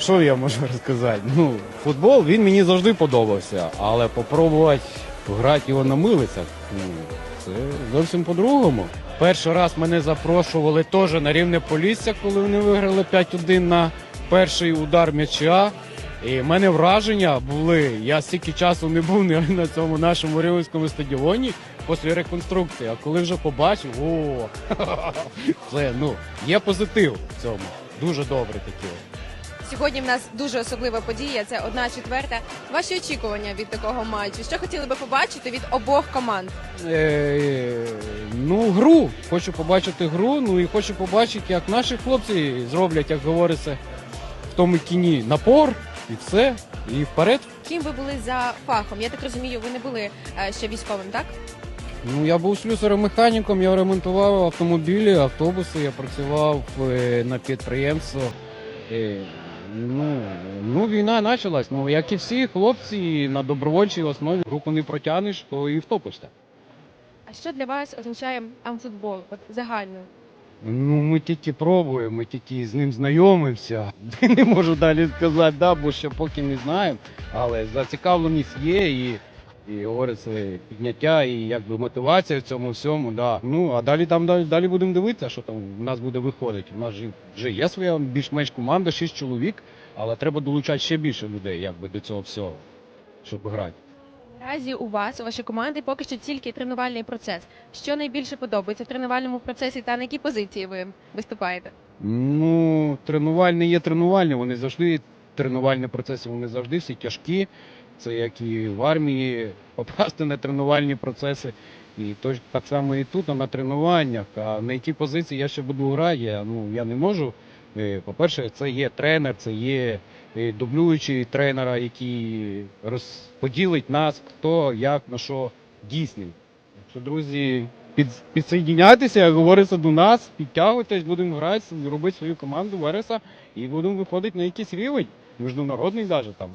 що я можу розказати? Ну, футбол він мені завжди подобався, але попробувати грати його на милицях, ну, це зовсім по-другому. Перший раз мене запрошували теж на рівне Полісся, коли вони виграли 5-1 на перший удар м'яча. І в мене враження були. Я стільки часу не був на на цьому нашому Рівненському стадіоні після реконструкції. А коли вже побачив, о, це ну є позитив в цьому. Дуже добре такі. Сьогодні в нас дуже особлива подія. Це одна четверта. Ваші очікування від такого матчу. Що хотіли би побачити від обох команд? Е, ну, гру. Хочу побачити гру, ну і хочу побачити, як наші хлопці зроблять, як говориться, в тому кіні напор і все, і вперед. Ким ви були за фахом? Я так розумію, ви не були е, ще військовим, так? Ну, я був слюсарем-механіком, я ремонтував автомобілі, автобуси, я працював е, на підприємство. Е, ну, ну, війна почалась. Ну, як і всі хлопці на добровольчій основі руку не протягнеш, то і втопишся. А що для вас означає амфутбол? От загально. Ну, ми тільки пробуємо, ми тільки з ним знайомимося. Не можу далі сказати, да, бо ще поки не знаємо. Але зацікавленість є і, і говориться, підняття, і якби мотивація в цьому всьому. Да. Ну, а далі там далі, далі будемо дивитися, що там в нас буде виходити. У нас же вже є своя більш-менш команда, шість чоловік, але треба долучати ще більше людей якби, до цього всього, щоб грати. Наразі у вас, у вашій команді, поки що тільки тренувальний процес. Що найбільше подобається в тренувальному процесі та на якій позиції ви виступаєте? Ну, тренувальні є тренувальні, вони завжди, тренувальні процеси, вони завжди всі тяжкі. Це як і в армії попасти на тренувальні процеси. І то так само і тут, а на тренуваннях. А на якій позиції я ще буду грати, ну, я не можу. Е, По-перше, це є тренер, це є е, дублюючий тренера, який розподілить нас, хто, як, на що дійсний. Що, друзі, під, підсоєдняйтеся, як говориться до нас, підтягуйтесь, будемо грати, робити свою команду Вереса і будемо виходити на якийсь рівень, міжнародний даже там.